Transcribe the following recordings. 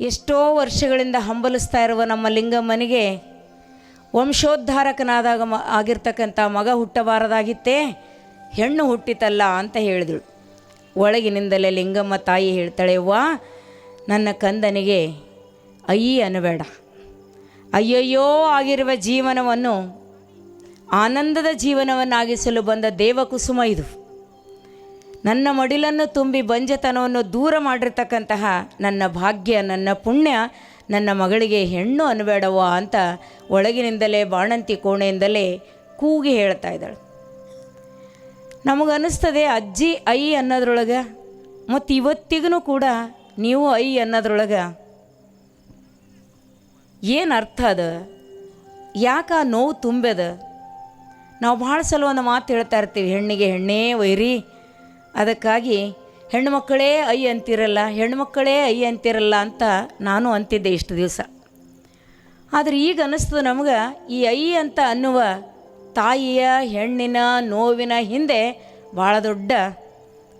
ಎಷ್ಟೋ ವರ್ಷಗಳಿಂದ ಹಂಬಲಿಸ್ತಾ ಇರುವ ನಮ್ಮ ಲಿಂಗಮ್ಮನಿಗೆ ವಂಶೋದ್ಧಾರಕನಾದಾಗ ಮ ಆಗಿರ್ತಕ್ಕಂಥ ಮಗ ಹುಟ್ಟಬಾರದಾಗಿತ್ತೇ, ಹೆಣ್ಣು ಹುಟ್ಟಿತಲ್ಲ ಅಂತ ಹೇಳಿದಳು. ಒಳಗಿನಿಂದಲೇ ಲಿಂಗಮ್ಮ ತಾಯಿ ಹೇಳ್ತಾಳೆ ವಾ ನನ್ನ ಕಂದನಿಗೆ ಅಯ್ಯಿ ಅನ್ನಬೇಡ. ಅಯ್ಯಯ್ಯೋ ಆಗಿರುವ ಜೀವನವನ್ನು, ಆನಂದದ ಜೀವನವನ್ನಾಗಿಸಲು ಬಂದ ದೇವಕುಸುಮ ಇದು. ನನ್ನ ಮಡಿಲನ್ನು ತುಂಬಿ ಬಂಜತನವನ್ನು ದೂರ ಮಾಡಿರ್ತಕ್ಕಂತಹ ನನ್ನ ಭಾಗ್ಯ, ನನ್ನ ಪುಣ್ಯ, ನನ್ನ ಮಗಳಿಗೆ ಹೆಣ್ಣು ಅನ್ಬೇಡವ್ವ ಅಂತ ಒಳಗಿನಿಂದಲೇ, ಬಾಣಂತಿ ಕೋಣೆಯಿಂದಲೇ ಕೂಗಿ ಹೇಳ್ತಾ ಇದ್ದಾಳೆ. ನಮಗನ್ನಿಸ್ತದೆ ಅಜ್ಜಿ ಐ ಅನ್ನೋದ್ರೊಳಗೆ, ಮತ್ತು ಇವತ್ತಿಗೂ ಕೂಡ ನೀವು ಐ ಅನ್ನೋದ್ರೊಳಗೆ. ಏನು ಅರ್ಥ ಅದ? ಯಾಕ ನೋವು ತುಂಬದ ನಾವು ಭಾಳ ಸಲ ಒಂದು ಮಾತು ಹೇಳ್ತಾ ಇರ್ತೀವಿ, ಹೆಣ್ಣಿಗೆ ಹೆಣ್ಣೇ ವೈರಿ ಅದಕ್ಕಾಗಿ ಹೆಣ್ಣುಮಕ್ಕಳೇ ಐ ಅಂತಿರಲ್ಲ, ಹೆಣ್ಣುಮಕ್ಕಳೇ ಐ ಅಂತಿರಲ್ಲ ಅಂತ ನಾನು ಅಂತಿದ್ದೆ ಇಷ್ಟು ದಿವಸ. ಆದರೆ ಈಗ ಅನ್ನಿಸ್ತದೆ ನಮ್ಗೆ, ಈ ಐ ಅಂತ ಅನ್ನುವ ತಾಯಿಯ ಹೆಣ್ಣಿನ ನೋವಿನ ಹಿಂದೆ ಭಾಳ ದೊಡ್ಡ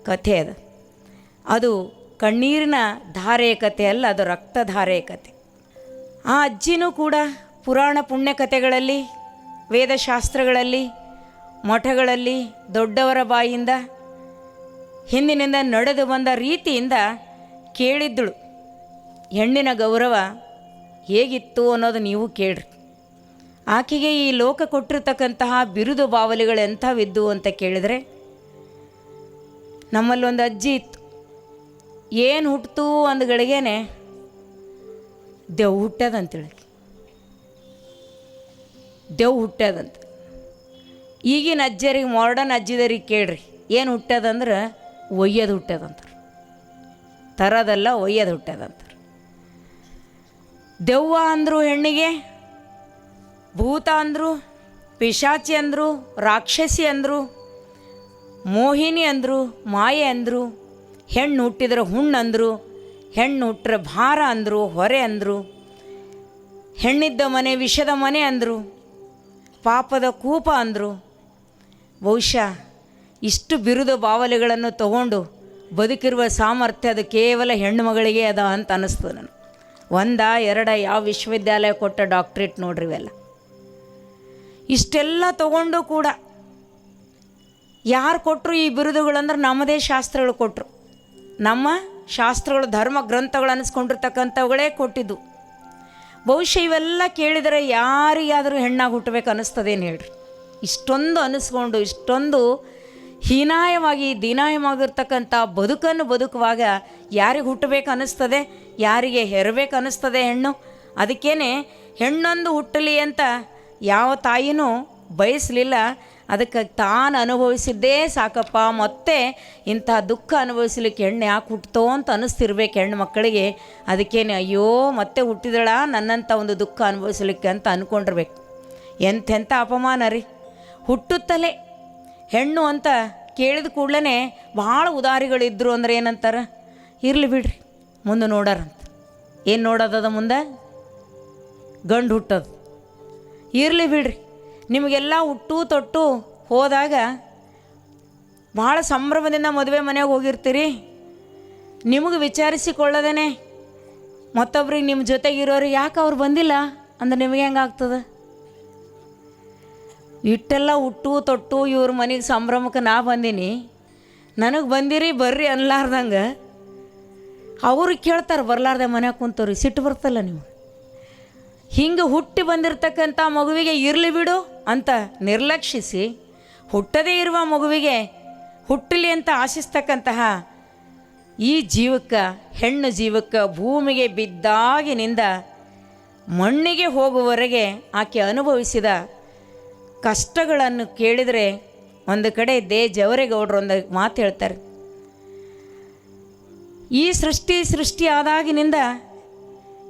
ಕಥೆ ಅದು. ಅದು ಕಣ್ಣೀರಿನ ಧಾರೆಯ ಕಥೆ ಅಲ್ಲ, ಅದು ರಕ್ತಧಾರೆಯ ಕಥೆ ಆ ಅಜ್ಜಿನೂ ಕೂಡ ಪುರಾಣ ಪುಣ್ಯ ಕಥೆಗಳಲ್ಲಿ, ವೇದಶಾಸ್ತ್ರಗಳಲ್ಲಿ, ಮಠಗಳಲ್ಲಿ, ದೊಡ್ಡವರ ಬಾಯಿಂದ ಹಿಂದಿನಿಂದ ನಡೆದು ಬಂದ ರೀತಿಯಿಂದ ಕೇಳಿದ್ದಳು. ಹೆಣ್ಣಿನ ಗೌರವ ಹೇಗಿತ್ತು ಅನ್ನೋದು ನೀವು ಕೇಳ್ರಿ. ಆಕೆಗೆ ಈ ಲೋಕ ಕೊಟ್ಟಿರ್ತಕ್ಕಂತಹ ಬಿರುದು ಬಾವಲಿಗಳು ಎಂಥವಿದ್ದು ಅಂತ ಕೇಳಿದರೆ ನಮ್ಮಲ್ಲಿ ಒಂದು ಅಜ್ಜಿ ಇತ್ತು. ಏನು ಹುಟ್ಟಿತು ಅಂದ ಗಳಿಗೆನೆ ದೆವ್ ಹುಟ್ಟದಂತೇಳಿ ದೆವ್ ಹುಟ್ಟದಂತ ಈಗಿನ ಅಜ್ಜರಿಗೆ ಮಾಡರ್ನ್ ಅಜ್ಜಿದರಿಗೆ ಕೇಳ್ರಿ, ಏನು ಹುಟ್ಟ್ಯದಂದ್ರೆ ಒಯ್ಯದು ಹುಟ್ಟ್ಯದಂತಾರೆ ತರೋದಲ್ಲ ಒಯ್ಯೋದು ಹುಟ್ಟ್ಯದಂತಾರೆ ದೆವ್ವ ಅಂದರು ಹೆಣ್ಣಿಗೆ, ಭೂತ ಅಂದರು, ಪಿಶಾಚಿ ಅಂದರು, ರಾಕ್ಷಸಿ ಅಂದರು, ಮೋಹಿನಿ ಅಂದರು, ಮಾಯೆ ಅಂದರು, ಹೆಣ್ಣು ಹುಟ್ಟಿದ್ರೆ ಹುಣ್ಣು ಅಂದರು, ಹೆಣ್ಣು ಹುಟ್ಟರೆ ಭಾರ ಅಂದರು, ಹೊರೆ ಅಂದರು, ಹೆಣ್ಣಿದ್ದ ಮನೆ ವಿಷದ ಮನೆ ಅಂದರು, ಪಾಪದ ಕೂಪ ಅಂದರು. ಬಹುಶಃ ಇಷ್ಟು ಬಿರುದ ಬಾವಲಿಗಳನ್ನು ತಗೊಂಡು ಬದುಕಿರುವ ಸಾಮರ್ಥ್ಯ ಅದು ಕೇವಲ ಹೆಣ್ಣು ಮಗಳಿಗೆ ಅದ ಅಂತ ಅನ್ನಿಸ್ತದೆ ನಾನು ಒಂದ, ಎರಡ, ಯಾವ ವಿಶ್ವವಿದ್ಯಾಲಯ ಕೊಟ್ಟ ಡಾಕ್ಟ್ರೇಟ್ ನೋಡ್ರಿ ಇವೆಲ್ಲ. ಇಷ್ಟೆಲ್ಲ ತಗೊಂಡು ಕೂಡ ಯಾರು ಕೊಟ್ಟರು ಈ ಬಿರುದುಗಳಂದ್ರೆ ನಮ್ಮದೇ ಶಾಸ್ತ್ರಗಳು ಕೊಟ್ಟರು ನಮ್ಮ ಶಾಸ್ತ್ರಗಳು, ಧರ್ಮ ಗ್ರಂಥಗಳು ಅನ್ನಿಸ್ಕೊಂಡಿರ್ತಕ್ಕಂಥವುಗಳೇ ಕೊಟ್ಟಿದ್ದು. ಬಹುಶಃ ಇವೆಲ್ಲ ಕೇಳಿದರೆ ಯಾರಿಗಾದರೂ ಹೆಣ್ಣಾಗಿ ಹುಟ್ಟಬೇಕು ಅನ್ನಿಸ್ತದೇನು ಹೇಳ್ರಿ. ಇಷ್ಟೊಂದು ಅನ್ನಿಸ್ಕೊಂಡು ಇಷ್ಟೊಂದು ಹೀನಾಯವಾಗಿ, ದೀನಾಯವಾಗಿರ್ತಕ್ಕಂಥ ಬದುಕನ್ನು ಬದುಕುವಾಗ ಯಾರಿಗೆ ಹುಟ್ಟಬೇಕು ಅನ್ನಿಸ್ತದೆ? ಯಾರಿಗೆ ಹೆರಬೇಕು ಅನ್ನಿಸ್ತದೆ ಹೆಣ್ಣು? ಅದಕ್ಕೇನೆ ಹೆಣ್ಣೊಂದು ಹುಟ್ಟಲಿ ಅಂತ ಯಾವ ತಾಯಿನೂ ಬಯಸಲಿಲ್ಲ. ಅದಕ್ಕೆ ತಾನು ಅನುಭವಿಸಿದ್ದೇ ಸಾಕಪ್ಪ. ಮತ್ತೆ ಇಂಥ ದುಃಖ ಅನುಭವಿಸ್ಲಿಕ್ಕೆ ಹೆಣ್ಣು ಯಾಕೆ ಹುಟ್ಟತೋ ಅಂತ ಅನ್ನಿಸ್ತಿರ್ಬೇಕು ಹೆಣ್ಣು ಮಕ್ಕಳಿಗೆ. ಅದಕ್ಕೇನೆ ಅಯ್ಯೋ, ಮತ್ತೆ ಹುಟ್ಟಿದಳ ನನ್ನಂಥ ಒಂದು ದುಃಖ ಅನುಭವಿಸ್ಲಿಕ್ಕೆ ಅಂತ ಅಂದ್ಕೊಂಡಿರ್ಬೇಕು ಎಂಥೆಂಥ ಅಪಮಾನ ರೀ. ಹುಟ್ಟುತ್ತಲೇ ಹೆಣ್ಣು ಅಂತ ಕೇಳಿದ ಕೂಡಲೇ ಭಾಳ ಉದಾರಿಗಳಿದ್ರು ಅಂದ್ರೆ ಏನಂತಾರೆ? ಇರಲಿ ಬಿಡ್ರಿ, ಮುಂದೆ ನೋಡಾರಂತ. ಏನು ನೋಡೋದದ ಮುಂದೆ? ಗಂಡು ಹುಟ್ಟೋದು. ಇರಲಿ ಬಿಡ್ರಿ, ನಿಮಗೆಲ್ಲ ಹುಟ್ಟು ತೊಟ್ಟು ಹೋದಾಗ ಭಾಳ ಸಂಭ್ರಮದಿಂದ ಮದುವೆ ಮನೆಗೆ ಹೋಗಿರ್ತೀರಿ. ನಿಮಗೆ ವಿಚಾರಿಸಿಕೊಳ್ಳದೇನೆ. ಮತ್ತೊಬ್ರಿಗೆ ನಿಮ್ಮ ಜೊತೆಗಿರೋರು ಯಾಕೆ ಅವ್ರು ಬಂದಿಲ್ಲ? ಅಂದ್ರೆ ನಿಮಗೆ ಹೆಂಗಾಗ್ತದೆ ಇಟ್ಟೆಲ್ಲ ಹುಟ್ಟು, ತೊಟ್ಟು, ಇವ್ರ ಮನೆಗೆ ಸಂಭ್ರಮಕ್ಕೆ ನಾ ಬಂದೀನಿ. ನನಗೆ ಬಂದಿರಿ, ಬರ್ರಿ ಅನ್ಲಾರ್ದಂಗೆ. ಅವ್ರಿಗೆ ಕೇಳ್ತಾರೆ, ಬರ್ಲಾರ್ದೆ ಮನ್ಯಾಗ ಕುಂತವ್ರಿ, ಸಿಟ್ಟು ಬರ್ತಲ್ಲ ನೀವು ಹಿಂಗೆ ಹುಟ್ಟಿ ಬಂದಿರತಕ್ಕಂಥ ಮಗುವಿಗೆ ಇರಲಿ ಬಿಡು ಅಂತ ನಿರ್ಲಕ್ಷಿಸಿ, ಹುಟ್ಟದೇ ಇರುವ ಮಗುವಿಗೆ ಹುಟ್ಟಲಿ ಅಂತ ಆಶಿಸ್ತಕ್ಕಂತಹ ಈ ಜೀವಕ್ಕೆ, ಹೆಣ್ಣು ಜೀವಕ್ಕೆ ಭೂಮಿಗೆ ಬಿದ್ದಾಗಿನಿಂದ ಮಣ್ಣಿಗೆ ಹೋಗುವವರೆಗೆ ಆಕೆ ಅನುಭವಿಸಿದ ಕಷ್ಟಗಳನ್ನು ಕೇಳಿದರೆ ಒಂದು ಕಡೆ ದೇ ಜವರೇಗೌಡರು ಒಂದು ಮಾತು ಹೇಳ್ತಾರೆ. ಈ ಸೃಷ್ಟಿ ಸೃಷ್ಟಿ ಆದಾಗಿನಿಂದ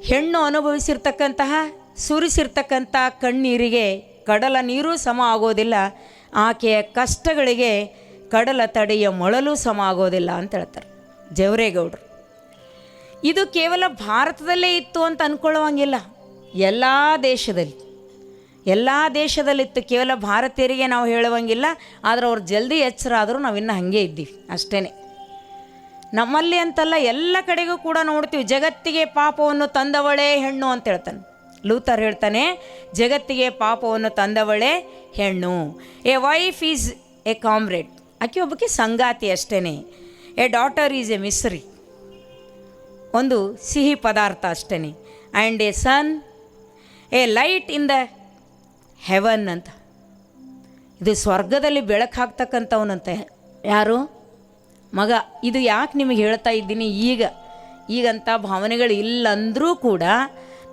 ಹೆಣ್ಣು ಅನುಭವಿಸಿರ್ತಕ್ಕಂತಹ ಸುರಿಸಿರ್ತಕ್ಕಂಥ ಕಣ್ಣೀರಿಗೆ ಕಡಲ ನೀರು ಸಮ ಆಗೋದಿಲ್ಲ. ಆಕೆಯ ಕಷ್ಟಗಳಿಗೆ ಕಡಲ ತಡೆಯ ಮೊಳಲು ಸಮ ಆಗೋದಿಲ್ಲ ಅಂತ ಹೇಳ್ತಾರೆ ಜವರೇಗೌಡರು ಇದು ಕೇವಲ ಭಾರತದಲ್ಲೇ ಇತ್ತು ಅಂತ ಅಂದ್ಕೊಳ್ಳುವಂಗಿಲ್ಲ ಎಲ್ಲ ದೇಶದಲ್ಲಿ ಎಲ್ಲ ದೇಶದಲ್ಲಿತ್ತು, ಕೇವಲ ಭಾರತೀಯರಿಗೆ ನಾವು ಹೇಳುವಂಗಿಲ್ಲ, ಆದರೆ ಅವ್ರು ಜಲ್ದಿ ಎಚ್ಚರಾದರೂ ನಾವು ಇನ್ನೂ ಹಾಗೆ ಇದ್ದೀವಿ ಅಷ್ಟೇ ನಮ್ಮಲ್ಲಿ ಅಂತಲ್ಲ ಎಲ್ಲ ಕಡೆಗೂ ಕೂಡ ನೋಡ್ತೀವಿ, ಜಗತ್ತಿಗೆ ಪಾಪವನ್ನು ತಂದವಳೇ ಹೆಣ್ಣು ಅಂತ ಹೇಳ್ತಾನೆ. ಲೂಥರ್ ಹೇಳ್ತಾನೆ, ಜಗತ್ತಿಗೆ ಪಾಪವನ್ನು ತಂದವಳೇ ಹೆಣ್ಣು. A wife is a comrade. ಆಕೆ ಒಬ್ಬಕ್ಕೆ ಸಂಗಾತಿ ಅಷ್ಟೇ a daughter is a misery. ಒಂದು ಸಿಹಿ ಪದಾರ್ಥ ಅಷ್ಟೇ and a son. A light in the heaven ಅಂತ. ಇದು ಸ್ವರ್ಗದಲ್ಲಿ ಬೆಳಕು ಹಾಕ್ತಕ್ಕಂಥವನಂತೆ. ಯಾರು? ಮಗ, ಇದು ಯಾಕೆ ನಿಮಗೆ ಹೇಳ್ತಾ ಇದ್ದೀನಿ? ಈಗ ಈಗಂಥ ಭಾವನೆಗಳು ಇಲ್ಲಂದರೂ ಕೂಡ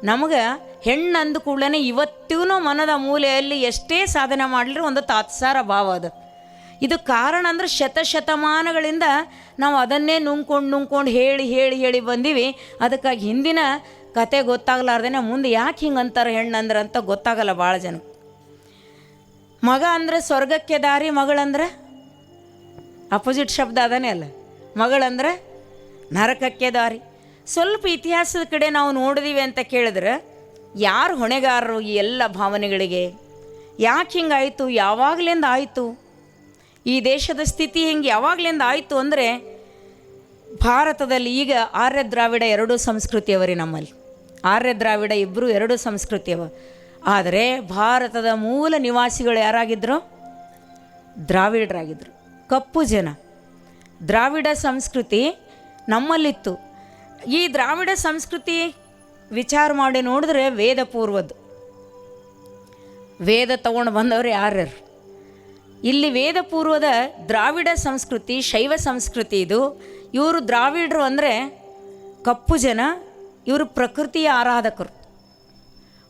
ನಮಗೆ ಹೆಣ್ಣು ಅಂದ ಕೂಡಲೇ ಇವತ್ತಿಗೂ ಮನದ ಮೂಲೆಯಲ್ಲಿ ಎಷ್ಟೇ ಸಾಧನೆ ಮಾಡಲಿ ಒಂದು ತಾತ್ಸಾರ ಭಾವ ಅದು. ಇದು ಕಾರಣ ಅಂದ್ರೆ ಶತಶತಮಾನಗಳಿಂದ ನಾವು ಅದನ್ನೇ ನುಂಗ್ಕೊಂಡು ನುಂಗ್ಕೊಂಡು ಹೇಳಿ ಹೇಳಿ ಹೇಳಿ ಬಂದೀವಿ. ಅದಕ್ಕಾಗಿ ಹಿಂದಿನ ಕತೆ ಗೊತ್ತಾಗಲಾರ್ದೇನೆ ಮುಂದೆ ಯಾಕೆ ಹಿಂಗೆ ಅಂತಾರೆ ಹೆಣ್ಣು ಅಂದ್ರೆ ಅಂತ ಗೊತ್ತಾಗಲ್ಲ ಭಾಳ ಜನ ಮಗ ಅಂದರೆ ಸ್ವರ್ಗಕ್ಕೆ ದಾರಿ ಮಗಳಂದ್ರೆ ಅಪೋಸಿಟ್ ಶಬ್ದ ಅದನೇ ಅಲ್ಲ. ಮಗಳಂದ್ರೆ ನರಕಕ್ಕೆ ದಾರಿ. ಸ್ವಲ್ಪ ಇತಿಹಾಸದ ಕಡೆ ನಾವು ನೋಡಿದೀವಿ ಅಂತ ಕೇಳಿದ್ರೆ, ಯಾರು ಹೊಣೆಗಾರರು ಈ ಎಲ್ಲ ಭಾವನೆಗಳಿಗೆ? ಯಾಕೆ ಹಿಂಗಾಯಿತು ಯಾವಾಗಲಿಂದ ಆಯಿತು? ಈ ದೇಶದ ಸ್ಥಿತಿ ಹಿಂಗೆ ಯಾವಾಗಲಿಂದ ಆಯಿತು ಅಂದರೆ, ಭಾರತದಲ್ಲಿ ಈಗ ಆರ್ಯ ದ್ರಾವಿಡ ಎರಡೂ ಸಂಸ್ಕೃತಿಯವರಿ ನಮ್ಮಲ್ಲಿ. ಆರ್ಯ ದ್ರಾವಿಡ ಇಬ್ಬರು ಎರಡೂ ಸಂಸ್ಕೃತಿಯವ. ಆದರೆ ಭಾರತದ ಮೂಲ ನಿವಾಸಿಗಳು ಯಾರಾಗಿದ್ದರು ದ್ರಾವಿಡರಾಗಿದ್ದರು ಕಪ್ಪು ಜನ. ದ್ರಾವಿಡ ಸಂಸ್ಕೃತಿ ನಮ್ಮಲ್ಲಿತ್ತು. ಈ ದ್ರಾವಿಡ ಸಂಸ್ಕೃತಿ ವಿಚಾರ ಮಾಡಿ ನೋಡಿದ್ರೆ ವೇದ ಪೂರ್ವದ್ದು. ವೇದ ತಗೊಂಡು ಬಂದವರು ಯಾರ್ಯಾರು? ಇಲ್ಲಿ ವೇದ ಪೂರ್ವದ ದ್ರಾವಿಡ ಸಂಸ್ಕೃತಿ, ಶೈವ ಸಂಸ್ಕೃತಿ ಇದು. ಇವರು ದ್ರಾವಿಡರು ಅಂದರೆ ಕಪ್ಪು ಜನ, ಇವರು ಪ್ರಕೃತಿಯ ಆರಾಧಕರು.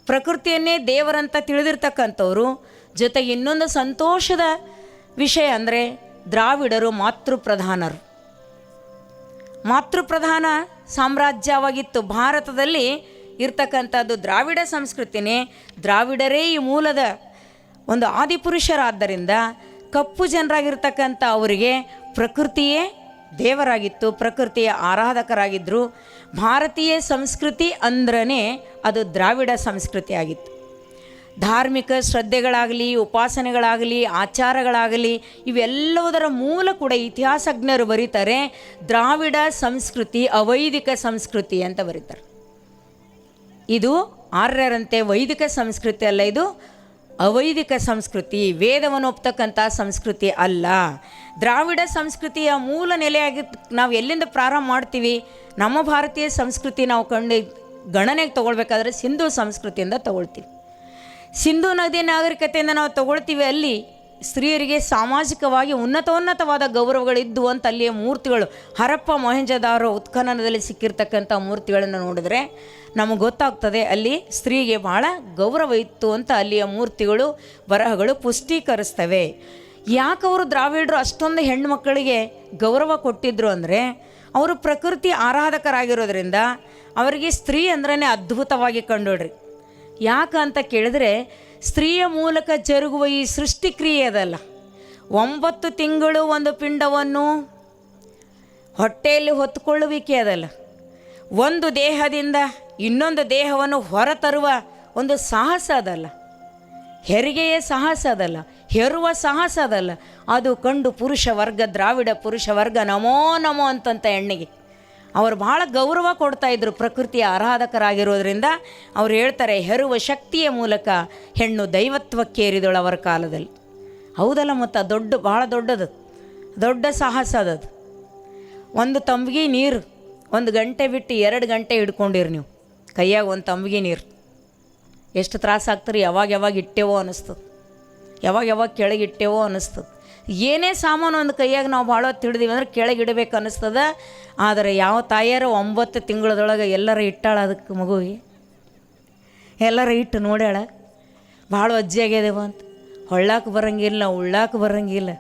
ಪ್ರಕೃತಿಯನ್ನೇ ದೇವರಂತ ತಿಳಿದಿರ್ತಕ್ಕಂಥವ್ರು, ಜೊತೆಗೆ ಇನ್ನೊಂದು ಸಂತೋಷದ ವಿಷಯ ಅಂದರೆ ದ್ರಾವಿಡರು ಮಾತೃಪ್ರಧಾನರು. ಮಾತೃಪ್ರಧಾನ ಸಾಮ್ರಾಜ್ಯವಾಗಿತ್ತು ಭಾರತದಲ್ಲಿ ಇರ್ತಕ್ಕಂಥದ್ದು ದ್ರಾವಿಡ ಸಂಸ್ಕೃತಿನೇ. ದ್ರಾವಿಡರೇ ಈ ಮೂಲದ ಒಂದು ಆದಿಪುರುಷರಾದ್ದರಿಂದ ಕಪ್ಪು ಜನರಾಗಿರ್ತಕ್ಕಂಥ ಅವರಿಗೆ ಪ್ರಕೃತಿಯೇ ದೇವರಾಗಿತ್ತು, ಪ್ರಕೃತಿಯ ಆರಾಧಕರಾಗಿದ್ದರು ಭಾರತೀಯ ಸಂಸ್ಕೃತಿ ಅಂದ್ರೇ ಅದು ದ್ರಾವಿಡ ಸಂಸ್ಕೃತಿ ಆಗಿತ್ತು. ಧಾರ್ಮಿಕ ಶ್ರದ್ಧೆಗಳಾಗಲಿ, ಉಪಾಸನೆಗಳಾಗಲಿ, ಆಚಾರಗಳಾಗಲಿ, ಇವೆಲ್ಲವುದರ ಮೂಲ ಕೂಡ ಇತಿಹಾಸಜ್ಞರು ಬರೀತಾರೆ. ದ್ರಾವಿಡ ಸಂಸ್ಕೃತಿ ಅವೈದಿಕ ಸಂಸ್ಕೃತಿ ಅಂತ ಬರೀತಾರೆ. ಇದು ಆರ್ಯರಂತೆ ವೈದಿಕ ಸಂಸ್ಕೃತಿ ಅಲ್ಲ ಇದು ಅವೈದಿಕ ಸಂಸ್ಕೃತಿ ವೇದವನ್ನು ಒಪ್ತಕ್ಕಂಥ ಸಂಸ್ಕೃತಿ ಅಲ್ಲ. ದ್ರಾವಿಡ ಸಂಸ್ಕೃತಿಯ ಮೂಲ ನೆಲೆಯಾಗಿ ನಾವು ಎಲ್ಲಿಂದ ಪ್ರಾರಂಭ ಮಾಡ್ತೀವಿ? ನಮ್ಮ ಭಾರತೀಯ ಸಂಸ್ಕೃತಿ ನಾವು ಕಂಡು ಗಣನೆಗೆ ತೊಗೊಳ್ಬೇಕಾದ್ರೆ ಸಿಂಧು ಸಂಸ್ಕೃತಿಯಿಂದ ತಗೊಳ್ತೀವಿ. ಸಿಂಧು ನದಿ ನಾಗರಿಕತೆಯಿಂದ ನಾವು ತಗೊಳ್ತೀವಿ ಅಲ್ಲಿ. ಸ್ತ್ರೀಯರಿಗೆ ಸಾಮಾಜಿಕವಾಗಿ ಉನ್ನತೋನ್ನತವಾದ ಗೌರವಗಳಿದ್ದು ಅಂತ ಅಲ್ಲಿಯ ಮೂರ್ತಿಗಳು. ಹರಪ್ಪ ಮೊಹೆಂಜದಾರೋ ಉತ್ಖನನದಲ್ಲಿ ಸಿಕ್ಕಿರ್ತಕ್ಕಂಥ ಮೂರ್ತಿಗಳನ್ನು ನೋಡಿದ್ರೆ ನಮಗೆ ಗೊತ್ತಾಗ್ತದೆ, ಅಲ್ಲಿ ಸ್ತ್ರೀಗೆ ಭಾಳ ಗೌರವ ಇತ್ತು ಅಂತ ಅಲ್ಲಿಯ ಮೂರ್ತಿಗಳು, ಬರಹಗಳು ಪುಷ್ಟೀಕರಿಸ್ತವೆ. ಯಾಕೆ ದ್ರಾವಿಡರು ಅಷ್ಟೊಂದು ಹೆಣ್ಮಕ್ಕಳಿಗೆ ಗೌರವ ಕೊಟ್ಟಿದ್ರು ಅಂದರೆ, ಅವರು ಪ್ರಕೃತಿ ಆರಾಧಕರಾಗಿರೋದ್ರಿಂದ ಅವರಿಗೆ ಸ್ತ್ರೀ ಅಂದ್ರೇ ಅದ್ಭುತವಾಗಿ ಕಂಡುಡ್ರಿ ಯಾಕೆ ಅಂತ ಕೇಳಿದ್ರೆ ಸ್ತ್ರೀಯ ಮೂಲಕ ಜರುಗುವ ಈ ಸೃಷ್ಟಿಕ್ರಿಯೆ ಅದಲ್ಲ. ಒಂಬತ್ತು ತಿಂಗಳು ಒಂದು ಪಿಂಡವನ್ನು ಹೊಟ್ಟೆಯಲ್ಲಿ ಹೊತ್ತುಕೊಳ್ಳುವಿಕೆ ಅದಲ್ಲ. ಒಂದು ದೇಹದಿಂದ ಇನ್ನೊಂದು ದೇಹವನ್ನು ಹೊರತರುವ ಒಂದು ಸಾಹಸ ಅದಲ್ಲ. ಹೆರಿಗೆಯೇ ಸಾಹಸ ಅದಲ್ಲ. ಹೆರುವ ಸಾಹಸ ಅದಲ್ಲ. ಅದು ಕಂಡು ಪುರುಷ ವರ್ಗ, ದ್ರಾವಿಡ ಪುರುಷ ವರ್ಗ ನಮೋ ನಮೋ ಅಂತಂತ ಹೆಣ್ಣಿಗೆ ಅವರು ಭಾಳ ಗೌರವ ಕೊಡ್ತಾ ಇದ್ದರು ಪ್ರಕೃತಿಯ ಆರಾಧಕರಾಗಿರೋದ್ರಿಂದ. ಅವ್ರು ಹೇಳ್ತಾರೆ, ಹೆರುವ ಶಕ್ತಿಯ ಮೂಲಕ ಹೆಣ್ಣು ದೈವತ್ವಕ್ಕೇರಿದಳು ಅವರ ಕಾಲದಲ್ಲಿ. ಹೌದಲ್ಲ ಮತ್ತು, ದೊಡ್ಡ ಭಾಳ ದೊಡ್ಡದು. ದೊಡ್ಡ ಸಾಹಸ ಅದದು ಒಂದು ತಂಬಿಗೆ ನೀರು, ಒಂದು ಗಂಟೆ ಬಿಟ್ಟು ಎರಡು ಗಂಟೆ ಹಿಡ್ಕೊಂಡಿರಿ ನೀವು. ಕೈಯಾಗ ಒಂದು ತಂಬಿಗೆ ನೀರು. ಎಷ್ಟು ತ್ರಾಸ ಆಗ್ತಾರೆ ಯಾವಾಗ ಯಾವಾಗ ಇಟ್ಟೇವೋ ಅನ್ನಿಸ್ತದೆ. ಯಾವಾಗ ಯಾವಾಗ ಕೆಳಗೆ ಇಟ್ಟೇವೋ ಅನ್ನಿಸ್ತದೆ. ಏನೇ ಸಾಮಾನು ಒಂದು ಕೈಯಾಗ ನಾವು ಭಾಳ ಹೊತ್ತು ಹಿಡಿದೀವಿ ಅಂದ್ರೆ ಕೆಳಗೆ ಇಡಬೇಕು ಅನ್ನಿಸ್ತದ. ಆದರೆ ಯಾವ ತಾಯಿಯಾರ ಒಂಬತ್ತು ತಿಂಗಳದೊಳಗೆ ಎಲ್ಲರ ಇಟ್ಟಾಳ ಅದಕ್ಕೆ ಮಗುವಿಗೆ ಎಲ್ಲರ ಇಟ್ಟು ನೋಡ್ಯಾಳ? ಭಾಳ ಅಜ್ಜಿ ಆಗ್ಯದೇವ ಅಂತ. ಹೊಳ್ಳಾಕ ಬರಂಗಿಲ್ಲ, ಉಳ್ಳಾಕ ಬರಂಗಿಲ್ಲ,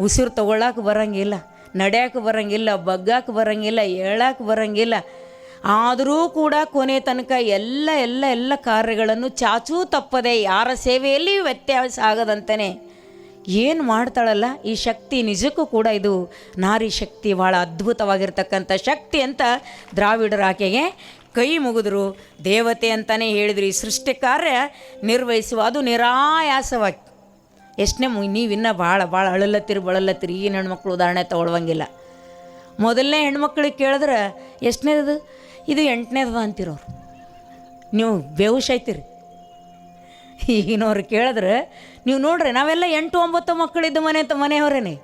ಉಸಿರು ತಗೊಳ್ಳಾಕ ಬರಂಗಿಲ್ಲ, ನಡ್ಯಾಕೆ ಬರಂಗಿಲ್ಲ, ಬಗ್ಗಾಕ ಬರಂಗಿಲ್ಲ ಹೇಳಕ್ಕೆ ಬರಂಗಿಲ್ಲ. ಆದರೂ ಕೂಡ ಕೊನೆ ತನಕ ಎಲ್ಲ ಎಲ್ಲ ಎಲ್ಲ ಕಾರ್ಯಗಳನ್ನು ಚಾಚೂ ತಪ್ಪದೆ ಯಾರ ಸೇವೆಯಲ್ಲಿ ವ್ಯತ್ಯಾಸ ಆಗದಂತನೇ ಏನು ಮಾಡ್ತಾಳಲ್ಲ? ಈ ಶಕ್ತಿ ನಿಜಕ್ಕೂ ಕೂಡ ಇದು ನಾರಿ ಶಕ್ತಿ ಭಾಳ ಅದ್ಭುತವಾಗಿರ್ತಕ್ಕಂಥ ಶಕ್ತಿ ಅಂತ ದ್ರಾವಿಡರ ಆಕೆಗೆ ಕೈ ಮುಗಿದ್ರು. ದೇವತೆ ಅಂತಲೇ ಹೇಳಿದ್ರು. ಈ ಸೃಷ್ಟಿ ಕಾರ್ಯ ನಿರ್ವಹಿಸುವ ಅದು ನಿರಾಯಾಸವಾಗಿ. ಎಷ್ಟನೇ ಮು, ನೀವು ಇನ್ನೂ ಭಾಳ ಭಾಳ ಅಳಲತ್ತಿರಿ, ಬಳಲತ್ತಿರಿ. ಈಗಿನ ಹೆಣ್ಮಕ್ಳು ಉದಾಹರಣೆ ತೊಗೊಳ್ವಂಗಿಲ್ಲ. ಮೊದಲನೇ ಹೆಣ್ಮಕ್ಳಿಗೆ ಕೇಳಿದ್ರೆ ಎಷ್ಟನೇದು ಇದು ಎಂಟನೇದ ಅಂತಿರೋರು. ನೀವು ಬೇವುಶೈತಿರಿ ಐತಿರಿ. ಈಗಿನವ್ರು ಕೇಳಿದ್ರೆ, ನೀವು ನೋಡ್ರಿ, ನಾವೆಲ್ಲ ಎಂಟು ಒಂಬತ್ತು ಮಕ್ಕಳಿದ್ದು ಮನೆ ಅಂತ ಮನೆಯವರೇನೆ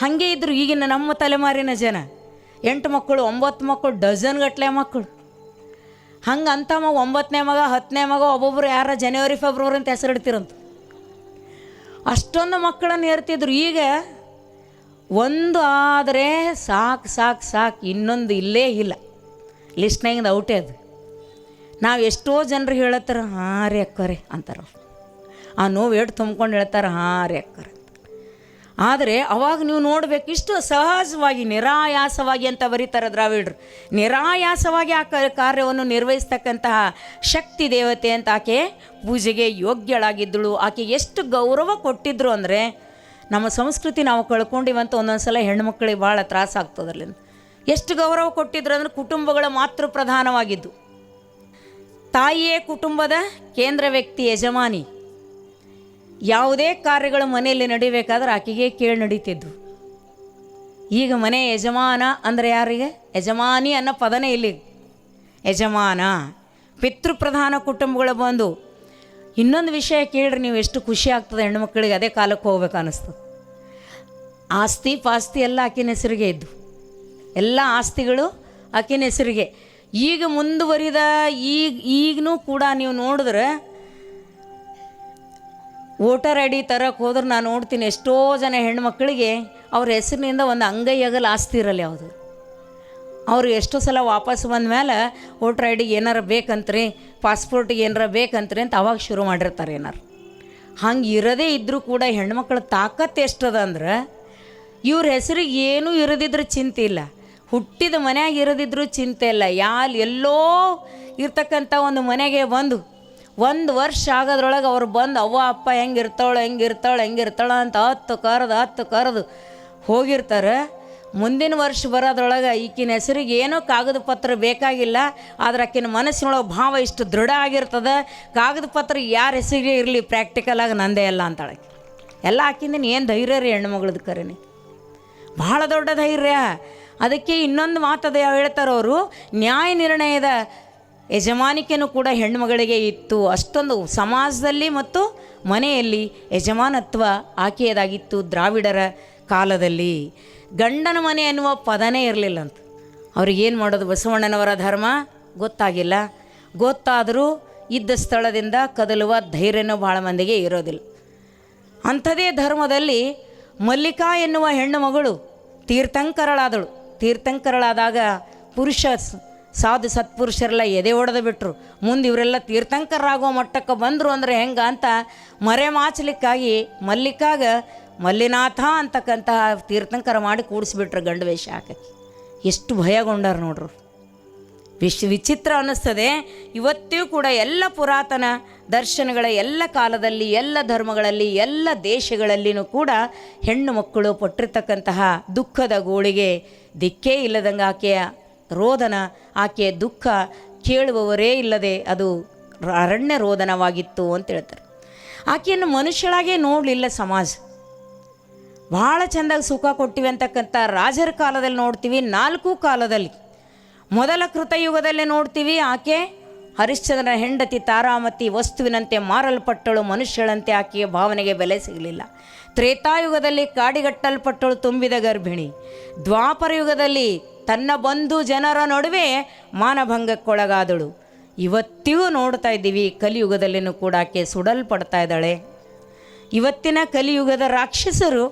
ಹಾಗೆ ಇದ್ರು ಈಗಿನ ನಮ್ಮ ತಲೆಮಾರಿನ ಜನ. ಎಂಟು ಮಕ್ಕಳು, ಒಂಬತ್ತು ಮಕ್ಕಳು, ಡಜನ್ ಗಟ್ಟಲೆ ಮಕ್ಕಳು. ಹಂಗೆ ಅಂತ ಮಗ ಒಂಬತ್ತನೇ ಮಗ, ಹತ್ತನೇ ಮಗ, ಒಬ್ಬೊಬ್ರು ಯಾರ ಜನವರಿ ಫೆಬ್ರವರಿ ಅಂತ ಹೆಸರಿಡ್ತಿರಂತ. ಅಷ್ಟೊಂದು ಮಕ್ಕಳನ್ನು ಏರ್ತಿದ್ರು. ಈಗ ಒಂದು ಆದರೆ ಸಾಕು ಸಾಕು ಸಾಕು ಇನ್ನೊಂದು ಇಲ್ಲೇ ಇಲ್ಲ. ಲಿಸ್ಟ್ನಾಗಿಂದ ಔಟೇ ಅದು. ನಾವು ಎಷ್ಟೋ ಜನರು ಹೇಳತ್ತಾರ, ಹಾಂ ರೀ ಅಕ್ಕರೆ ಅಂತಾರೆ. ಆ ನೋವು ಎಷ್ಟು ತುಂಬ್ಕೊಂಡು ಹೇಳ್ತಾರೆ, ಹಾಂ ರೀ ಅಕ್ಕರೆ ಆದರೆ ಅವಾಗ ನೀವು ನೋಡಬೇಕು, ಇಷ್ಟು ಸಹಜವಾಗಿ, ನಿರಾಯಾಸವಾಗಿ ಅಂತ ಬರೀತಾರೆ ದ್ರಾವಿಡ್ರು. ನಿರಾಯಾಸವಾಗಿ ಆ ಕಾರ್ಯವನ್ನು ನಿರ್ವಹಿಸ್ತಕ್ಕಂತಹ ಶಕ್ತಿ ದೇವತೆ ಅಂತ ಆಕೆ ಪೂಜೆಗೆ ಯೋಗ್ಯಳಾಗಿದ್ದಳು. ಆಕೆ ಎಷ್ಟು ಗೌರವ ಕೊಟ್ಟಿದ್ರು ಅಂದರೆ, ನಮ್ಮ ಸಂಸ್ಕೃತಿ ನಾವು ಕಳ್ಕೊಂಡಿವಂತ ಒಂದೊಂದು ಸಲ ಹೆಣ್ಮಕ್ಳಿಗೆ ಭಾಳ ತ್ರಾಸ ಆಗ್ತದಲ್ಲಿಂದ. ಎಷ್ಟು ಗೌರವ ಕೊಟ್ಟಿದ್ರು ಅಂದರೆ ಕುಟುಂಬಗಳ ಮಾತೃ ಪ್ರಧಾನವಾಗಿದ್ದು. ತಾಯಿಯೇ ಕುಟುಂಬದ ಕೇಂದ್ರ ವ್ಯಕ್ತಿ ಯಜಮಾನಿ. ಯಾವುದೇ ಕಾರ್ಯಗಳು ಮನೆಯಲ್ಲಿ ನಡಿಬೇಕಾದ್ರೆ ಆಕೆಗೆ ಕೇಳಿ ನಡೀತಿದ್ದು ಈಗ ಮನೆ ಯಜಮಾನ ಅಂದರೆ ಯಾರಿಗೆ? ಯಜಮಾನಿ ಅನ್ನೋ ಪದನೇ ಇಲ್ಲಿ. ಯಜಮಾನ, ಪಿತೃಪ್ರಧಾನ ಕುಟುಂಬಗಳು ಬಂದು, ಇನ್ನೊಂದು ವಿಷಯ ಕೇಳ್ರಿ, ನೀವು ಎಷ್ಟು ಖುಷಿ ಆಗ್ತದೆ ಹೆಣ್ಮಕ್ಳಿಗೆ ಅದೇ ಕಾಲಕ್ಕೆ ಹೋಗ್ಬೇಕು ಅನ್ನಿಸ್ತದೆ ಆಸ್ತಿ ಪಾಸ್ತಿ ಎಲ್ಲ ಆಕಿನ ಹೆಸರಿಗೆ ಇದ್ದು. ಎಲ್ಲ ಆಸ್ತಿಗಳು ಆಕಿನ ಹೆಸರಿಗೆ. ಈಗ ಮುಂದುವರಿದ ಈಗ, ಈಗನೂ ಕೂಡ ನೀವು ನೋಡಿದ್ರೆ ವೋಟರ್ ಐ ಡಿ ತರಕ್ಕೆ ಹೋದ್ರೆ ನಾನು ನೋಡ್ತೀನಿ ಎಷ್ಟೋ ಜನ ಹೆಣ್ಮಕ್ಳಿಗೆ ಅವ್ರ ಹೆಸರಿನಿಂದ ಒಂದು ಅಂಗೈ ಅಗಲ ಆಸ್ತಿ ಇರಲ್ಲ ಯಾವುದು. ಅವರು ಎಷ್ಟೋ ಸಲ ವಾಪಸ್ ಬಂದ ಮೇಲೆ ವೋಟರ್ ಐ ಡಿಗೆ ಏನಾರು ಬೇಕಂತ್ರಿ, ಪಾಸ್ಪೋರ್ಟಿಗೆ ಏನಾರ ಬೇಕಂತ್ರಿ ಅಂತ ಅವಾಗ ಶುರು ಮಾಡಿರ್ತಾರೆ ಏನಾರು. ಹಂಗೆ ಇರದೇ ಇದ್ದರೂ ಕೂಡ ಹೆಣ್ಮಕ್ಳ ತಾಕತ್ತು ಎಷ್ಟದ ಅಂದ್ರೆ ಇವ್ರ ಹೆಸರಿಗೆ ಏನೂ ಇರದಿದ್ರೆ ಚಿಂತೆ ಇಲ್ಲ. ಹುಟ್ಟಿದ ಮನೆಯಾಗ ಇರದಿದ್ರೂ ಚಿಂತೆ ಇಲ್ಲ. ಯಾಲ್ ಎಲ್ಲೋ ಇರ್ತಕ್ಕಂಥ ಒಂದು ಮನೆಗೆ ಬಂದು, ಒಂದು ವರ್ಷ ಆಗೋದ್ರೊಳಗೆ ಅವ್ರು ಬಂದು, ಅವ್ವ, ಅಪ್ಪ ಹೆಂಗೆ ಇರ್ತಾಳೆ ಹೆಂಗೆ ಇರ್ತಾಳೆ ಹೆಂಗೆ ಇರ್ತಾಳೆ ಅಂತ ಹತ್ತು ಕರೆದು ಹತ್ತು ಕರೆದು ಹೋಗಿರ್ತಾರೆ. ಮುಂದಿನ ವರ್ಷ ಬರೋದ್ರೊಳಗೆ ಈಕಿನ ಹೆಸರಿಗೆ ಏನೋ ಕಾಗದ ಪತ್ರ ಬೇಕಾಗಿಲ್ಲ, ಆದ್ರೆ ಆಕಿನ ಮನಸ್ಸಿನೊಳಗೆ ಭಾವ ಇಷ್ಟು ದೃಢ ಆಗಿರ್ತದೆ. ಕಾಗದ ಪತ್ರ ಯಾರ ಹೆಸರಿಗೆ ಇರಲಿ ಪ್ರಾಕ್ಟಿಕಲಾಗಿ ನಂದೇ ಅಲ್ಲ ಅಂತಾಳೆ ಎಲ್ಲ ಆಕಿಂದಿನ ಏನು ಧೈರ್ಯ ರೀ ಹೆಣ್ಮಗಳದ್ದು ಕರೆನೆ? ಭಾಳ ದೊಡ್ಡ ಧೈರ್ಯ. ಅದಕ್ಕೆ ಇನ್ನೊಂದು ಮಾತದ ಹೇಳ್ತಾರೆ ಅವರು ನ್ಯಾಯ ನಿರ್ಣಯದ ಯಜಮಾನಿಕೆನೂ ಕೂಡ ಹೆಣ್ಮಗಳಿಗೆ ಇತ್ತು. ಅಷ್ಟೊಂದು ಸಮಾಜದಲ್ಲಿ ಮತ್ತು ಮನೆಯಲ್ಲಿ ಯಜಮಾನತ್ವ ಆಕೆಯದಾಗಿತ್ತು ದ್ರಾವಿಡರ ಕಾಲದಲ್ಲಿ. ಗಂಡನ ಮನೆ ಎನ್ನುವ ಪದನೇ ಇರಲಿಲ್ಲ ಅಂತ. ಅವ್ರಿಗೇನು ಮಾಡೋದು, ಬಸವಣ್ಣನವರ ಧರ್ಮ? ಗೊತ್ತಾಗಿಲ್ಲ. ಗೊತ್ತಾದರೂ ಇದ್ದ ಸ್ಥಳದಿಂದ ಕದಲುವ ಧೈರ್ಯನೂ ಭಾಳ ಮಂದಿಗೆ ಇರೋದಿಲ್ಲ. ಅಂಥದೇ ಧರ್ಮದಲ್ಲಿ ಮಲ್ಲಿಕಾ ಎನ್ನುವ ಹೆಣ್ಣು ಮಗಳು ತೀರ್ಥಂಕರಳಾದಳು. ತೀರ್ಥಂಕರಳಾದಾಗ ಪುರುಷ ಸಾಧು ಸತ್ಪುರುಷರೆಲ್ಲ ಎದೆ ಹೊಡೆದು ಬಿಟ್ಟರು ಮುಂದೆ ಇವರೆಲ್ಲ ತೀರ್ಥಂಕರಾಗೋ ಮಟ್ಟಕ್ಕೆ ಬಂದರು ಅಂದರೆ ಹೆಂಗೆ ಅಂತ ಮರೆ ಮಾಚಲಿಕ್ಕಾಗಿ ಮಲ್ಲಿಕಾಗ ಮಲ್ಲಿನಾಥ ಅಂತಕ್ಕಂತಹ ತೀರ್ಥಂಕರ ಮಾಡಿ ಕೂಡಿಸ್ಬಿಟ್ರು ಗಂಡು ವೇಷ ಹಾಕಕ್ಕೆ. ಎಷ್ಟು ಭಯಗೊಂಡಾರ ನೋಡ್ರು. ವಿಶ್ ವಿಚಿತ್ರ ಅನ್ನಿಸ್ತದೆ. ಇವತ್ತಿಗೂ ಕೂಡ ಎಲ್ಲ ಪುರಾತನ ದರ್ಶನಗಳ ಎಲ್ಲ ಕಾಲದಲ್ಲಿ, ಎಲ್ಲ ಧರ್ಮಗಳಲ್ಲಿ, ಎಲ್ಲ ದೇಶಗಳಲ್ಲಿನೂ ಕೂಡ ಹೆಣ್ಣು ಮಕ್ಕಳು ಪಟ್ಟಿರ್ತಕ್ಕಂತಹ ದುಃಖದ ಗೋಳಿಗೆ ದಿಕ್ಕೇ ಇಲ್ಲದಂಗೆ ಆಕೆಯ ರೋದನ, ಆಕೆಯ ದುಃಖ ಕೇಳುವವರೇ ಇಲ್ಲದೆ ಅದು ಅರಣ್ಯ ರೋದನವಾಗಿತ್ತು ಅಂತ ಹೇಳ್ತಾರೆ. ಆಕೆಯನ್ನು ಮನುಷ್ಯಳಾಗೇ ನೋಡಲಿಲ್ಲ ಸಮಾಜ. ಭಾಳ ಚೆಂದಾಗಿ ಸುಖ ಕೊಟ್ಟಿವೆ ಅಂತಕ್ಕಂಥ ರಾಜರ ಕಾಲದಲ್ಲಿ ನೋಡ್ತೀವಿ, ನಾಲ್ಕು ಕಾಲದಲ್ಲಿ. ಮೊದಲ ಕೃತಯುಗದಲ್ಲೇ ನೋಡ್ತೀವಿ, ಆಕೆ ಹರಿಶ್ಚಂದ್ರನ ಹೆಂಡತಿ ತಾರಾಮತಿ ವಸ್ತುವಿನಂತೆ ಮಾರಲ್ಪಟ್ಟಳು, ಮನುಷ್ಯಳಂತೆ ಆಕೆಯ ಭಾವನೆಗೆ ಬೆಲೆ ಸಿಗಲಿಲ್ಲ. ತ್ರೇತಾಯುಗದಲ್ಲಿ ಕಾಡಿಗಟ್ಟಲ್ಪಟ್ಟಳು ತುಂಬಿದ ಗರ್ಭಿಣಿ. ದ್ವಾಪರ ಯುಗದಲ್ಲಿ ತನ್ನ ಬಂಧು ಜನರ ನಡುವೆ ಮಾನಭಂಗಕ್ಕೊಳಗಾದಳು. ಇವತ್ತಿಗೂ ನೋಡ್ತಾ ಇದ್ದೀವಿ, ಕಲಿಯುಗದಲ್ಲಿನೂ ಕೂಡ ಆಕೆ ಸುಡಲ್ಪಡ್ತಾ ಇದ್ದಾಳೆ. ಇವತ್ತಿನ ಕಲಿಯುಗದ ರಾಕ್ಷಸರು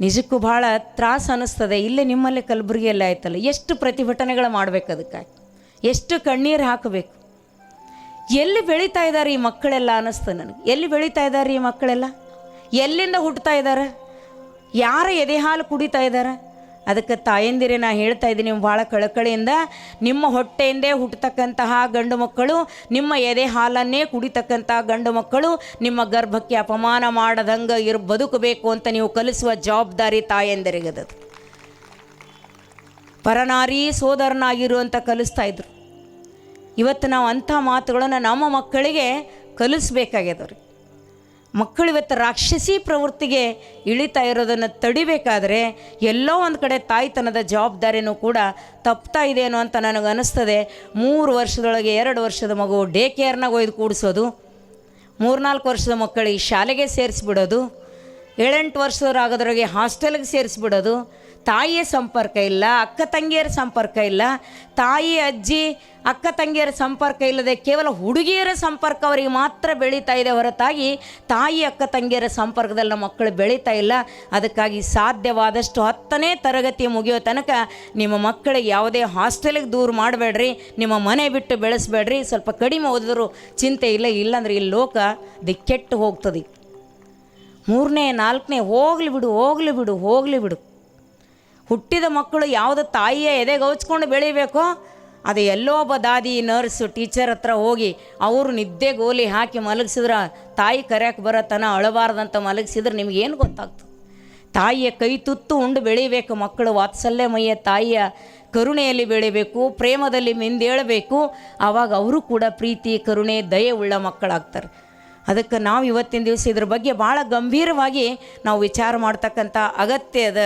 ನಿಜಕ್ಕೂ ಭಾಳ ತ್ರಾಸ ಅನ್ನಿಸ್ತದೆ ಇಲ್ಲೇ ನಿಮ್ಮಲ್ಲಿ ಕಲಬುರಗಿಯಲ್ಲಿ ಆಯ್ತಲ್ಲ. ಎಷ್ಟು ಪ್ರತಿಭಟನೆಗಳು ಮಾಡಬೇಕು ಅದಕ್ಕಾಗಿ? ಎಷ್ಟು ಕಣ್ಣೀರು ಹಾಕಬೇಕು? ಎಲ್ಲಿ ಬೆಳೀತಾ ಇದ್ದಾರೆ ಈ ಮಕ್ಕಳೆಲ್ಲ ಅನ್ನಿಸ್ತದೆ ನನಗೆ. ಎಲ್ಲಿ ಬೆಳೀತಾ ಇದ್ದಾರೆ ಈ ಮಕ್ಕಳೆಲ್ಲ? ಎಲ್ಲಿಂದ ಹುಟ್ಟುತ್ತಾ ಇದ್ದಾರೆ ಯಾರ ಎದೆ ಹಾಲು ಕುಡಿತಾ ಇದ್ದಾರೆ ಅದಕ್ಕೆ ತಾಯಂದಿರಿ, ನಾ ಹೇಳ್ತಾ ಇದ್ದೀನಿ ಭಾಳ ಕಳಕಳಿಯಿಂದ ನಿಮ್ಮ ಹೊಟ್ಟೆಯಿಂದೇ ಹುಟ್ಟತಕ್ಕಂತಹ ಗಂಡು ಮಕ್ಕಳು, ನಿಮ್ಮ ಎದೆ ಹಾಲನ್ನೇ ಕುಡಿತಕ್ಕಂತಹ ಗಂಡು ಮಕ್ಕಳು, ನಿಮ್ಮ ಗರ್ಭಕ್ಕೆ ಅಪಮಾನ ಮಾಡದಂಗೆ ಇರ್, ಬದುಕಬೇಕು ಅಂತ ನೀವು ಕಲಿಸುವ ಜವಾಬ್ದಾರಿ ತಾಯಂದಿರಿಗದ ಪರನಾರಿ ಸೋದರನಾಗಿರು ಅಂತ ಕಲಿಸ್ತಾ ಇದ್ರು. ಇವತ್ತು ನಾವು ಅಂಥ ಮಾತುಗಳನ್ನು ನಮ್ಮ ಮಕ್ಕಳಿಗೆ ಕಲಿಸ್ಬೇಕಾಗ್ಯದವ್ರಿ ಮಕ್ಕಳು ಇವತ್ತು ರಾಕ್ಷಸಿ ಪ್ರವೃತ್ತಿಗೆ ಇಳಿತಾ ಇರೋದನ್ನು ತಡಿಬೇಕಾದ್ರೆ ಎಲ್ಲೋ ಒಂದು ಕಡೆ ತಾಯ್ತನದ ಜವಾಬ್ದಾರಿನೂ ಕೂಡ ತಪ್ತಾ ಇದೆಯೋ ಅಂತ ನನಗೆ ಅನ್ನಿಸ್ತದೆ ಮೂರು ವರ್ಷದೊಳಗೆ ಎರಡು ವರ್ಷದ ಮಗು ಡೇ ಕೇರ್ನಾಗ ಒಯ್ದು ಕೂಡಿಸೋದು. ಮೂರ್ನಾಲ್ಕು ವರ್ಷದ ಮಕ್ಕಳಿಗೆ ಶಾಲೆಗೆ ಸೇರಿಸ್ಬಿಡೋದು. ಏಳೆಂಟು ವರ್ಷದವರಾಗೋದ್ರಿಗೆ ಹಾಸ್ಟೆಲ್ಗೆ ಸೇರಿಸ್ಬಿಡೋದು. ತಾಯಿಯ ಸಂಪರ್ಕ ಇಲ್ಲ, ಅಕ್ಕ ತಂಗಿಯರ ಸಂಪರ್ಕ ಇಲ್ಲ, ತಾಯಿ, ಅಜ್ಜಿ, ಅಕ್ಕ ತಂಗಿಯರ ಸಂಪರ್ಕ ಇಲ್ಲದೆ ಕೇವಲ ಹುಡುಗಿಯರ ಸಂಪರ್ಕ ಅವರಿಗೆ ಮಾತ್ರ ಬೆಳೀತಾ ಇದೆ ಹೊರತಾಗಿ ತಾಯಿ, ಅಕ್ಕ ತಂಗಿಯರ ಸಂಪರ್ಕದಲ್ಲಿ ನಮ್ಮ ಮಕ್ಕಳು ಬೆಳೀತಾ ಇಲ್ಲ. ಅದಕ್ಕಾಗಿ ಸಾಧ್ಯವಾದಷ್ಟು ಹತ್ತನೇ ತರಗತಿ ಮುಗಿಯೋ ತನಕ ನಿಮ್ಮ ಮಕ್ಕಳಿಗೆ ಯಾವುದೇ ಹಾಸ್ಟೆಲಿಗೆ ದೂರ ಮಾಡಬೇಡ್ರಿ, ನಿಮ್ಮ ಮನೆ ಬಿಟ್ಟು ಬೆಳೆಸಬೇಡ್ರಿ, ಸ್ವಲ್ಪ ಕಡಿಮೆ ಓದಿದ್ರು ಚಿಂತೆ ಇಲ್ಲ, ಇಲ್ಲಾಂದ್ರೆ ಈ ಲೋಕ ದಿಕ್ಕೆಟ್ಟು ಹೋಗ್ತದೆ. ಮೂರನೇ, ನಾಲ್ಕನೇ, ಹೋಗ್ಲಿ ಬಿಡು ಹೋಗ್ಲಿ ಬಿಡು ಹೋಗ್ಲಿ ಬಿಡು. ಹುಟ್ಟಿದ ಮಕ್ಕಳು ಯಾವುದು ತಾಯಿಯ ಎದೆ ಗೌಚ್ಕೊಂಡು ಬೆಳಿಬೇಕೋ, ಅದು ಎಲ್ಲೋ ಒಬ್ಬ ದಾದಿ ನರ್ಸು ಟೀಚರ್ ಹತ್ರ ಹೋಗಿ ಅವರು ನಿದ್ದೆ ಗೋಲಿ ಹಾಕಿ ಮಲಗಿಸಿದ್ರೆ ತಾಯಿ ಕರೆಯಕ್ಕೆ ಬರತನ ಅಳಬಾರ್ದಂತ ಮಲಗಿಸಿದ್ರೆ ನಿಮಗೇನು ಗೊತ್ತಾಗ್ತದೆ ತಾಯಿಯ ಕೈ ತುತ್ತು ಉಂಡು ಬೆಳಿಬೇಕು, ಮಕ್ಕಳು ವಾತ್ಸಲ್ಯಮಯ್ಯ ತಾಯಿಯ ಕರುಣೆಯಲ್ಲಿ ಬೆಳಿಬೇಕು, ಪ್ರೇಮದಲ್ಲಿ ಮಿಂದೇಳಬೇಕು ಆವಾಗ ಅವರು ಕೂಡ ಪ್ರೀತಿ, ಕರುಣೆ ದಯೆ ಉಳ್ಳ ಮಕ್ಕಳಾಗ್ತಾರೆ. ಅದಕ್ಕೆ ನಾವು ಇವತ್ತಿನ ದಿವಸ ಇದ್ರ ಬಗ್ಗೆ ಭಾಳ ಗಂಭೀರವಾಗಿ ನಾವು ವಿಚಾರ ಮಾಡ್ತಕ್ಕಂಥ ಅಗತ್ಯ ಅದ.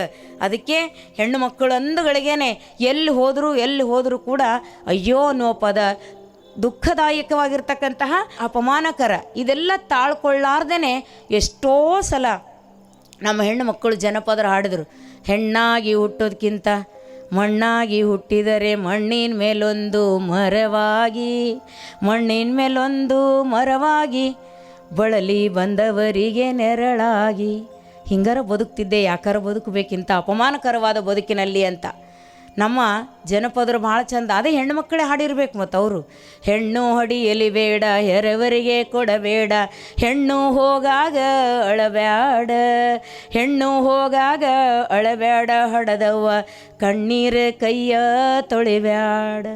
ಅದಕ್ಕೆ ಹೆಣ್ಣು ಮಕ್ಕಳು ಅಂದುಗಳಿಗೇನೆ ಎಲ್ಲಿ ಹೋದರೂ ಎಲ್ಲಿ ಹೋದರೂ ಕೂಡ ಅಯ್ಯೋ ಅನ್ನೋ ಪದ ದುಃಖದಾಯಕವಾಗಿರ್ತಕ್ಕಂತಹ ಅಪಮಾನಕರ. ಇದೆಲ್ಲ ತಾಳ್ಕೊಳ್ಳಾರ್ದೇ ಎಷ್ಟೋ ಸಲ ನಮ್ಮ ಹೆಣ್ಣು ಮಕ್ಕಳು ಜನಪದರು ಹಾಡಿದ್ರು. ಹೆಣ್ಣಾಗಿ ಹುಟ್ಟೋದಕ್ಕಿಂತ ಮಣ್ಣಾಗಿ ಹುಟ್ಟಿದರೆ ಮಣ್ಣಿನ ಮೇಲೊಂದು ಮರವಾಗಿ, ಮಣ್ಣಿನ ಮೇಲೊಂದು ಮರವಾಗಿ ಬಳಲಿ ಬಂದವರಿಗೆ ನೆರಳಾಗಿ. ಹಿಂಗಾರ ಬದುಕ್ತಿದ್ದೆ, ಯಾಕಾರ ಬದುಕಬೇಕಿಂತ ಅಪಮಾನಕರವಾದ ಬದುಕಿನಲ್ಲಿ ಅಂತ. ನಮ್ಮ ಜನಪದರು ಭಾಳ ಚಂದ, ಅದೇ ಹೆಣ್ಣು ಮಕ್ಕಳೇ ಹಾಡಿರ್ಬೇಕು ಮತ್ತು ಅವರು. ಹೆಣ್ಣು ಹೊಡಿಯಲಿ ಬೇಡ, ಹೆರವರಿಗೆ ಕೊಡಬೇಡ, ಹೆಣ್ಣು ಹೋಗಾಗ ಅಳಬ್ಯಾಡ, ಹೆಣ್ಣು ಹೋಗಾಗ ಅಳಬ್ಯಾಡ, ಹಡದವ್ವ ಕಣ್ಣೀರು ಕೈಯ ತೊಳಿಬ್ಯಾಡ.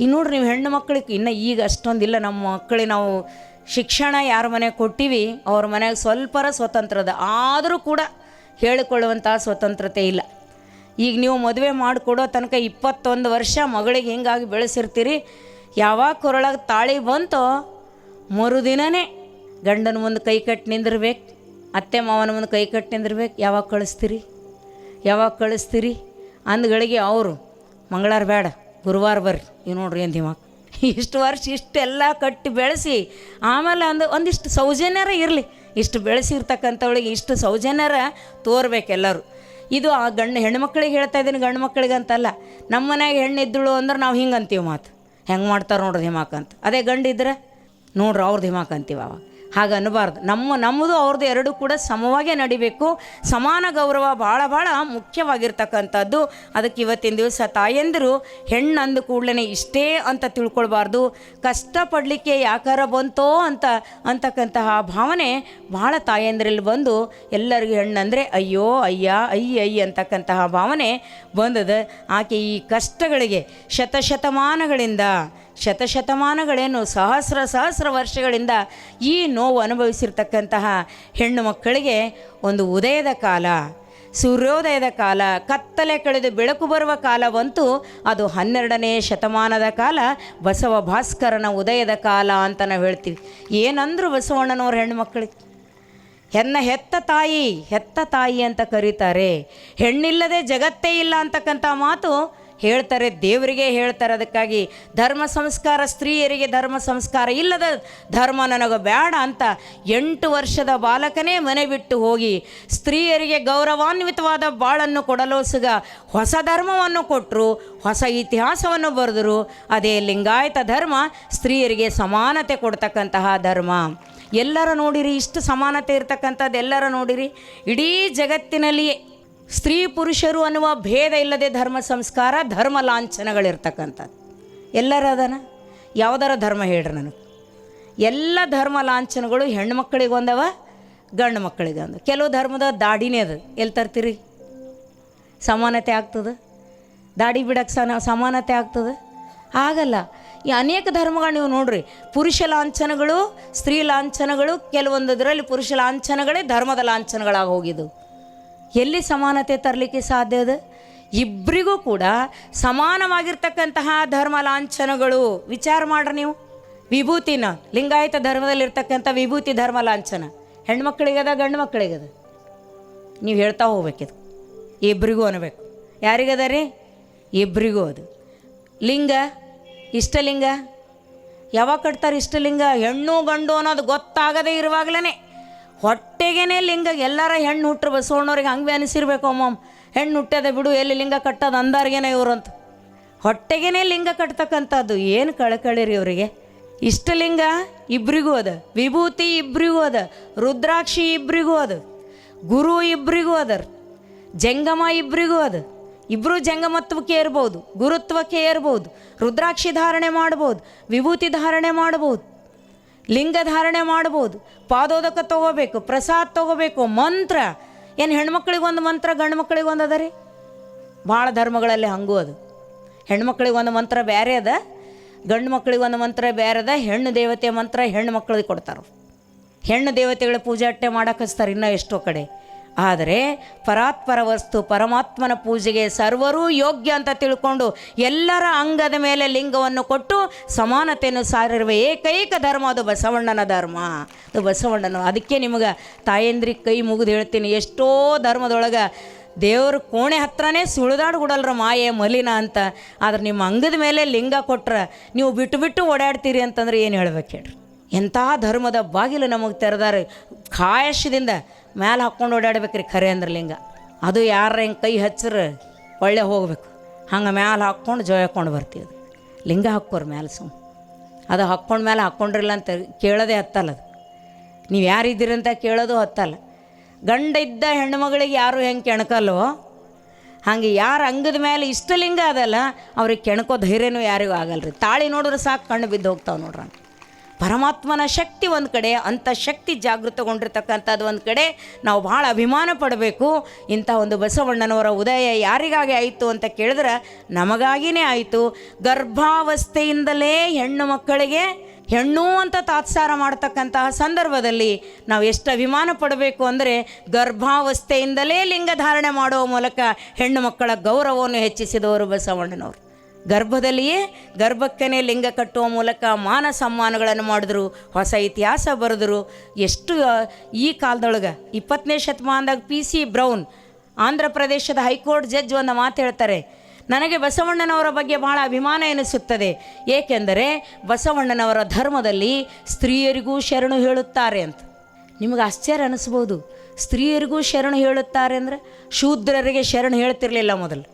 ಈ ನೋಡ್ರಿ ನೀವು ಹೆಣ್ಣು ಮಕ್ಕಳಿಗೆ, ಇನ್ನು ಈಗ ಅಷ್ಟೊಂದಿಲ್ಲ, ನಮ್ಮ ಮಕ್ಕಳಿಗೆ ನಾವು ಶಿಕ್ಷಣ ಯಾರ ಮನೆಗೆ ಕೊಟ್ಟಿವಿ, ಅವ್ರ ಮನೆಗೆ ಸ್ವಲ್ಪರ ಸ್ವತಂತ್ರದ. ಆದರೂ ಕೂಡ ಹೇಳಿಕೊಳ್ಳುವಂಥ ಸ್ವತಂತ್ರತೆ ಇಲ್ಲ. ಈಗ ನೀವು ಮದುವೆ ಮಾಡಿಕೊಡೋ ತನಕ ಇಪ್ಪತ್ತೊಂದು ವರ್ಷ ಮಗಳಿಗೆ ಹಿಂಗಾಗಿ ಬೆಳೆಸಿರ್ತೀರಿ. ಯಾವಾಗ ಕೊರಳಾಗ ತಾಳಿ ಬಂತೋ, ಮರುದಿನನೇ ಗಂಡನ ಮುಂದೆ ಕೈ ಕಟ್ಟಿ ನಿಂದಿರ್ಬೇಕು, ಅತ್ತೆ ಮಾವನ ಮುಂದೆ ಕೈ ಕಟ್ಟಿ ನಿಂದಿರ್ಬೇಕು. ಯಾವಾಗ ಕಳಿಸ್ತೀರಿ? ಯಾವಾಗ ಕಳಿಸ್ತೀರಿ? ಅಂದ್ಗಳಿಗೆ ಅವರು, ಮಂಗಳಾರ ಬೇಡ, ಗುರುವಾರ ಬರ್ರಿ. ನೀವು ನೋಡ್ರಿ ದಿಮಾಕ್ ಇಷ್ಟು ವರ್ಷ ಇಷ್ಟೆಲ್ಲ ಕಟ್ಟಿ ಬೆಳೆಸಿ, ಆಮೇಲೆ ಅಂದು ಒಂದಿಷ್ಟು ಸೌಜನ್ಯರ ಇರಲಿ. ಇಷ್ಟು ಬೆಳೆಸಿರ್ತಕ್ಕಂಥವಳಿಗೆ ಇಷ್ಟು ಸೌಜನ್ಯರ ತೋರ್ಬೇಕೆಲ್ಲರೂ. ಇದು ಆ ಗಂಡು ಹೆಣ್ಮಕ್ಳಿಗೆ ಹೇಳ್ತಾ ಇದ್ದೀನಿ, ಗಂಡು ಮಕ್ಕಳಿಗೆ ಅಂತಲ್ಲ. ನಮ್ಮ ಮನ್ಯಾಗ ಹೆಣ್ಣಿದ್ದಳು ಅಂದ್ರೆ ನಾವು ಹಿಂಗೆ ಅಂತೀವಿ ಮಾತು. ಹೆಂಗೆ ಮಾಡ್ತಾರೆ ನೋಡ್ರಿ ಹಿಮಾಕಂತ ಅದೇ ಗಂಡಿದ್ರೆ ನೋಡ್ರಿ ಅವ್ರದ್ದು ಹಿಮಾಕಂತೀವಿ ಅವಾಗ ಹಾಗೆ ಅನ್ನಬಾರ್ದು. ನಮ್ಮ, ನಮ್ಮದು ಅವ್ರದ್ದು ಎರಡೂ ಕೂಡ ಸಮವಾಗೇ ನಡಿಬೇಕು. ಸಮಾನ ಗೌರವ ಭಾಳ ಭಾಳ ಮುಖ್ಯವಾಗಿರ್ತಕ್ಕಂಥದ್ದು. ಅದಕ್ಕೆ ಇವತ್ತಿನ ದಿವಸ ತಾಯಂದಿರು ಹೆಣ್ಣು ಅಂದ ಕೂಡಲೇ ಇಷ್ಟೇ ಅಂತ ತಿಳ್ಕೊಳ್ಬಾರ್ದು. ಕಷ್ಟಪಡಲಿಕ್ಕೆ ಯಾಕಾರ ಬಂತೋ ಅಂತ, ಅಂತಕ್ಕಂತಹ ಭಾವನೆ ಭಾಳ ತಾಯಂದ್ರಲ್ಲಿ ಬಂದು ಎಲ್ಲರಿಗೂ ಹೆಣ್ಣಂದರೆ ಅಯ್ಯೋ, ಅಯ್ಯ ಅಯ್ಯ ಅಯ್ಯ ಅಂತಕ್ಕಂತಹ ಭಾವನೆ ಬಂದದ. ಆಕೆ ಈ ಕಷ್ಟಗಳಿಗೆ ಶತಶತಮಾನಗಳಿಂದ ಶತಶತಮಾನಗಳೇನು ಸಹಸ್ರ ಸಹಸ್ರ ವರ್ಷಗಳಿಂದ ಈ ನೋವು ಅನುಭವಿಸಿರ್ತಕ್ಕಂತಹ ಹೆಣ್ಣು ಮಕ್ಕಳಿಗೆ ಒಂದು ಉದಯದ ಕಾಲ, ಸೂರ್ಯೋದಯದ ಕಾಲ, ಕತ್ತಲೆ ಕಳೆದು ಬೆಳಕು ಬರುವ ಕಾಲ ಬಂತು ಅದು ಹನ್ನೆರಡನೇ ಶತಮಾನದ ಕಾಲ, ಬಸವ ಭಾಸ್ಕರನ ಉದಯದ ಕಾಲ ಅಂತ ನಾವು ಹೇಳ್ತೀವಿ. ಏನಂದ್ರು ಬಸವಣ್ಣನವ್ರ ಹೆಣ್ಣು ಮಕ್ಕಳಿಗೆ ಹೆನ್ನ ಹೆತ್ತ ತಾಯಿ ಹೆತ್ತ ತಾಯಿ ಅಂತ ಕರೀತಾರೆ. ಹೆಣ್ಣಿಲ್ಲದೆ ಜಗತ್ತೇ ಇಲ್ಲ ಅಂತಕ್ಕಂಥ ಮಾತು ಹೇಳ್ತಾರೆ, ದೇವರಿಗೆ ಹೇಳ್ತಾರೆ. ಅದಕ್ಕಾಗಿ ಧರ್ಮ ಸಂಸ್ಕಾರ, ಸ್ತ್ರೀಯರಿಗೆ ಧರ್ಮ ಸಂಸ್ಕಾರ ಇಲ್ಲದ ಧರ್ಮ ನನಗೆ ಬೇಡ ಅಂತ ಎಂಟು ವರ್ಷದ ಬಾಲಕನೇ ಮನೆ ಬಿಟ್ಟು ಹೋಗಿ ಸ್ತ್ರೀಯರಿಗೆ ಗೌರವಾನ್ವಿತವಾದ ಬಾಳನ್ನು ಕೊಡಲು ಸುಗ ಹೊಸ ಧರ್ಮವನ್ನು ಕೊಟ್ಟರು ಹೊಸ ಇತಿಹಾಸವನ್ನು ಬರೆದರು. ಅದೇ ಲಿಂಗಾಯತ ಧರ್ಮ ಸ್ತ್ರೀಯರಿಗೆ ಸಮಾನತೆ ಕೊಡ್ತಕ್ಕಂತಹ ಧರ್ಮ. ಎಲ್ಲರ ನೋಡಿರಿ ಇಷ್ಟು ಸಮಾನತೆ ಇರ್ತಕ್ಕಂಥದ್ದು ಎಲ್ಲರ ನೋಡಿರಿ? ಇಡೀ ಜಗತ್ತಿನಲ್ಲಿಯೇ ಸ್ತ್ರೀ ಪುರುಷರು ಅನ್ನುವ ಭೇದ ಇಲ್ಲದೆ ಧರ್ಮ ಸಂಸ್ಕಾರ ಧರ್ಮ ಲಾಂಛನಗಳಿರ್ತಕ್ಕಂಥದ್ದು. ಎಲ್ಲರ ಅದನ? ಯಾವುದರ ಧರ್ಮ ಹೇಳ್ರಿ ನನಗೆ. ಎಲ್ಲ ಧರ್ಮ ಲಾಂಛನಗಳು ಹೆಣ್ಣು ಮಕ್ಕಳಿಗೆ ಒಂದವ, ಗಂಡು ಮಕ್ಕಳಿಗೆ ಒಂದು. ಕೆಲವು ಧರ್ಮದ ದಾಡಿನೇ ಅದು. ಎಲ್ಲಿ ತರ್ತೀರಿ? ಸಮಾನತೆ ಆಗ್ತದೆ? ದಾಡಿ ಬಿಡಕ್ಕೆ ಸನ, ಸಮಾನತೆ ಆಗ್ತದೆ? ಆಗಲ್ಲ. ಈ ಅನೇಕ ಧರ್ಮಗಳು ನೀವು ನೋಡ್ರಿ. ಪುರುಷ ಲಾಂಛನಗಳು, ಸ್ತ್ರೀ ಲಾಂಛನಗಳು ಕೆಲವೊಂದರಲ್ಲಿ ಪುರುಷ ಲಾಂಛನಗಳೇ ಧರ್ಮದ ಲಾಂಛನಗಳಾಗಿ ಹೋಗಿದ್ದು ಎಲ್ಲಿ ಸಮಾನತೆ ತರಲಿಕ್ಕೆ ಸಾಧ್ಯ ಅದು? ಇಬ್ಬರಿಗೂ ಕೂಡ ಸಮಾನವಾಗಿರ್ತಕ್ಕಂತಹ ಧರ್ಮ ಲಾಂಛನಗಳು. ವಿಚಾರ ಮಾಡ್ರಿ ನೀವು. ವಿಭೂತಿನ, ಲಿಂಗಾಯತ ಧರ್ಮದಲ್ಲಿರ್ತಕ್ಕಂಥ ವಿಭೂತಿ ಧರ್ಮ ಲಾಂಛನ. ಹೆಣ್ಮಕ್ಳಿಗದ ಗಂಡು ಮಕ್ಕಳಿಗದ ನೀವು ಹೇಳ್ತಾ ಹೋಗ್ಬೇಕಿದು ಇಬ್ಬರಿಗೂ ಅನ್ನಬೇಕು ಯಾರಿಗದ ರೀ ಇಬ್ಬರಿಗೂ ಅದು. ಲಿಂಗ, ಇಷ್ಟಲಿಂಗ. ಯಾವಾಗ ಕಟ್ತಾರೆ ಇಷ್ಟಲಿಂಗ? ಹೆಣ್ಣು, ಗಂಡು ಅನ್ನೋದು ಗೊತ್ತಾಗದೇ ಇರುವಾಗಲೇ ಹೊಟ್ಟೆಗೇನೆ ಲಿಂಗ, ಎಲ್ಲರ ಹೆಣ್ಣು ಹುಟ್ಟರು ಬಸವಣ್ಣವ್ರಿಗೆ ಹಂಗೆ ಅನಿಸಿರ್ಬೇಕು ಅಮ್ಮಮ್ಮ ಹೆಣ್ಣು ಹುಟ್ಟದೆ ಬಿಡು, ಎಲ್ಲಿ ಲಿಂಗ ಕಟ್ಟೋದು ಅಂದಾರ್ಗೇನೆ ಇವ್ರು ಅಂತ. ಹೊಟ್ಟೆಗೇನೆ ಲಿಂಗ ಕಟ್ತಕ್ಕಂಥದ್ದು ಏನು ಕಳಕಳಿರಿ ಇವರಿಗೆ ಇಷ್ಟಲಿಂಗ ಇಬ್ಬರಿಗೂ ಅದ, ವಿಭೂತಿ ಇಬ್ಬರಿಗೂ ಅದ, ರುದ್ರಾಕ್ಷಿ ಇಬ್ಬರಿಗೂ ಅದ, ಗುರು ಇಬ್ಬರಿಗೂ ಅದರ್ ಜಂಗಮ ಇಬ್ಬರಿಗೂ ಅದ. ಇಬ್ಬರು ಜಂಗಮತ್ವಕ್ಕೆ ಏರ್ಬೋದು, ಗುರುತ್ವಕ್ಕೆ ಏರ್ಬೋದು, ರುದ್ರಾಕ್ಷಿ ಧಾರಣೆ ಮಾಡ್ಬೋದು, ವಿಭೂತಿ ಧಾರಣೆ ಮಾಡ್ಬೋದು. ಲಿಂಗ ಧಾರಣೆ ಮಾಡ್ಬೋದು ಪಾದೋದಕ ತಗೋಬೇಕು, ಪ್ರಸಾದ ತಗೋಬೇಕು, ಮಂತ್ರ. ಏನು ಹೆಣ್ಮಕ್ಳಿಗೆ ಒಂದು ಮಂತ್ರ ಗಂಡು ಮಕ್ಳಿಗೆ ಒಂದು ಅದ ರೀ? ಭಾಳ ಧರ್ಮಗಳಲ್ಲಿ ಹಂಗೂ ಅದು. ಹೆಣ್ಮಕ್ಳಿಗೆ ಒಂದು ಮಂತ್ರ ಬೇರೆ ಅದ ಗಂಡು ಮಕ್ಳಿಗೆ ಒಂದು ಮಂತ್ರ ಬೇರೆ ಅದ, ಹೆಣ್ಣು ದೇವತೆ ಮಂತ್ರ ಹೆಣ್ಣು ಮಕ್ಳಿಗೆ ಕೊಡ್ತಾರೆ ಹೆಣ್ಣು ದೇವತೆಗಳ ಪೂಜೆ ಅಟ್ಟೆ ಮಾಡಕ್ಕೆ ಹಚ್ತಾರೆ ಇನ್ನೂ ಎಷ್ಟೋ ಕಡೆ. ಆದರೆ ಪರಾತ್ಪರ ವಸ್ತು ಪರಮಾತ್ಮನ ಪೂಜೆಗೆ ಸರ್ವರೂ ಯೋಗ್ಯ ಅಂತ ತಿಳ್ಕೊಂಡು ಎಲ್ಲರ ಅಂಗದ ಮೇಲೆ ಲಿಂಗವನ್ನು ಕೊಟ್ಟು ಸಮಾನತೆಯನ್ನು ಸಾರಿರುವ ಏಕೈಕ ಧರ್ಮ ಅದು ಬಸವಣ್ಣನ ಧರ್ಮ. ಅದು ಬಸವಣ್ಣನ. ಅದಕ್ಕೆ ನಿಮಗೆ ತಾಯಂದ್ರಿ ಕೈ ಮುಗಿದು ಹೇಳ್ತೀನಿ, ಎಷ್ಟೋ ಧರ್ಮದೊಳಗೆ ದೇವ್ರ ಕೋಣೆ ಹತ್ರನೇ ಸುಳಿದಾಡು ಕೊಡಲ್ರ ಮಾಯೆ ಮಲಿನ ಅಂತ. ಆದ್ರೆ ನಿಮ್ಮ ಅಂಗದ ಮೇಲೆ ಲಿಂಗ ಕೊಟ್ರೆ ನೀವು ಬಿಟ್ಟು ಬಿಟ್ಟು ಓಡಾಡ್ತೀರಿ ಅಂತಂದ್ರೆ ಏನು ಹೇಳ್ಬೇಕು ಹೇಳ್ರಿ? ಎಂಥ ಧರ್ಮದ ಬಾಗಿಲು ನಮಗೆ ತೆರೆದಾರೆ. ಕಾಯಶದಿಂದ ಮ್ಯಾಲೆ ಹಾಕ್ಕೊಂಡು ಓಡಾಡ್ಬೇಕ್ರಿ ಖರೆ ಅಂದ್ರೆ ಲಿಂಗ. ಅದು ಯಾರ ಹಿಂಗೆ ಕೈ ಹಚ್ಚ್ರೆ ಒಳ್ಳೆ ಹೋಗಬೇಕು. ಹಂಗೆ ಮ್ಯಾಲೆ ಹಾಕ್ಕೊಂಡು ಜೋಯ ಹಾಕ್ಕೊಂಡು ಬರ್ತೀವಿ ಅದು. ಲಿಂಗ ಹಾಕ್ಕೋರು ಮ್ಯಾಲೆ ಸುಮ್ಮ ಅದು ಹಾಕ್ಕೊಂಡ ಮೇಲೆ ಹಾಕ್ಕೊಂಡಿರಲ್ಲ ಅಂತ ಕೇಳೋದೇ ಹತ್ತಲ್ಲ ಅದು. ನೀವು ಯಾರಿದ್ದೀರಿ ಅಂತ ಕೇಳೋದು ಹತ್ತಲ್ಲ. ಗಂಡ ಇದ್ದ ಹೆಣ್ಮಗಳಿಗೆ ಯಾರು ಹೆಂಗೆ ಕೆಣಕಲ್ವೋ, ಹಾಗೆ ಯಾರು ಅಂಗದ ಮೇಲೆ ಇಷ್ಟಲಿಂಗ ಅದಲ್ಲ, ಅವ್ರಿಗೆ ಕೆಣಕೋ ಧೈರ್ಯನೂ ಯಾರಿಗೂ ಆಗಲ್ಲ ರೀ ತಾಳಿ ನೋಡಿದ್ರೆ ಸಾಕು, ಕಣ್ಣು ಬಿದ್ದು ಹೋಗ್ತಾವೆ ನೋಡ್ರ ಪರಮಾತ್ಮನ ಶಕ್ತಿ ಒಂದು ಕಡೆ, ಅಂಥ ಶಕ್ತಿ ಜಾಗೃತಗೊಂಡಿರ್ತಕ್ಕಂಥದ್ದು ಒಂದು ಕಡೆ. ನಾವು ಭಾಳ ಅಭಿಮಾನ ಪಡಬೇಕು. ಇಂಥ ಒಂದು ಬಸವಣ್ಣನವರ ಉದಯ ಯಾರಿಗಾಗಿ ಆಯಿತು ಅಂತ ಕೇಳಿದ್ರೆ ನಮಗಾಗಿಯೇ ಆಯಿತು. ಗರ್ಭಾವಸ್ಥೆಯಿಂದಲೇ ಹೆಣ್ಣು ಮಕ್ಕಳಿಗೆ ಹೆಣ್ಣು ಅಂತ ತಾತ್ಸಾರ ಮಾಡ್ತಕ್ಕಂತಹ ಸಂದರ್ಭದಲ್ಲಿ ನಾವು ಎಷ್ಟು ಅಭಿಮಾನ ಪಡಬೇಕು ಅಂದರೆ, ಗರ್ಭಾವಸ್ಥೆಯಿಂದಲೇ ಲಿಂಗಧಾರಣೆ ಮಾಡುವ ಮೂಲಕ ಹೆಣ್ಣು ಮಕ್ಕಳ ಗೌರವವನ್ನು ಹೆಚ್ಚಿಸಿದವರು ಬಸವಣ್ಣನವರು. ಗರ್ಭದಲ್ಲಿಯೇ ಗರ್ಭಕ್ಕನೇ ಲಿಂಗ ಕಟ್ಟುವ ಮೂಲಕ ಮಾನ ಸಮ್ಮಾನಗಳನ್ನು ಮಾಡಿದ್ರು. ಹೊಸ ಇತಿಹಾಸ ಬರೆದರು. ಎಷ್ಟು ಈ ಕಾಲದೊಳಗೆ ಇಪ್ಪತ್ತನೇ ಶತಮಾನದಾಗ ಪಿ ಸಿ ಬ್ರೌನ್, ಆಂಧ್ರ ಪ್ರದೇಶದ ಹೈಕೋರ್ಟ್ ಜಡ್ಜ್ ಒಂದು ಮಾತು ಹೇಳ್ತಾರೆ. ನನಗೆ ಬಸವಣ್ಣನವರ ಬಗ್ಗೆ ಬಹಳ ಅಭಿಮಾನ ಎನಿಸುತ್ತದೆ. ಏಕೆಂದರೆ ಬಸವಣ್ಣನವರ ಧರ್ಮದಲ್ಲಿ ಸ್ತ್ರೀಯರಿಗೂ ಶರಣು ಹೇಳುತ್ತಾರೆ ಅಂತ. ನಿಮಗೆ ಆಶ್ಚರ್ಯ ಅನಿಸ್ಬೋದು. ಸ್ತ್ರೀಯರಿಗೂ ಶರಣು ಹೇಳುತ್ತಾರೆ ಅಂದರೆ ಶೂದ್ರರಿಗೆ ಶರಣು ಹೇಳ್ತಿರಲಿಲ್ಲ ಮೊದಲು.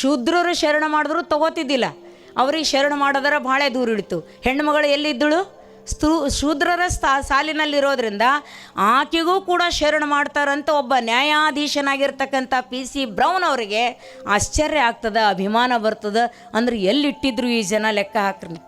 ಶೂದ್ರರು ಶರಣ ಮಾಡಿದ್ರು ತಗೋತಿದ್ದಿಲ್ಲ. ಅವ್ರಿಗೆ ಶರಣ ಮಾಡೋದರ ಭಾಳ ದೂರ ಇಡ್ತು ಹೆಣ್ಮಗಳು ಎಲ್ಲಿದ್ದಳು? ಸ್ತೂ ಶೂದ್ರರ ಸ್ಥಾ ಸಾಲಿನಲ್ಲಿರೋದ್ರಿಂದ ಆಕೆಗೂ ಕೂಡ ಶರಣ ಮಾಡ್ತಾರಂತ ಒಬ್ಬ ನ್ಯಾಯಾಧೀಶನಾಗಿರ್ತಕ್ಕಂಥ ಪಿ ಸಿ ಬ್ರೌನ್ ಅವರಿಗೆ ಆಶ್ಚರ್ಯ ಆಗ್ತದೆ, ಅಭಿಮಾನ ಬರ್ತದೆ. ಅಂದ್ರೆ ಎಲ್ಲಿಟ್ಟಿದ್ರು ಈ ಜನ ಲೆಕ್ಕ ಹಾಕ್ರಿ.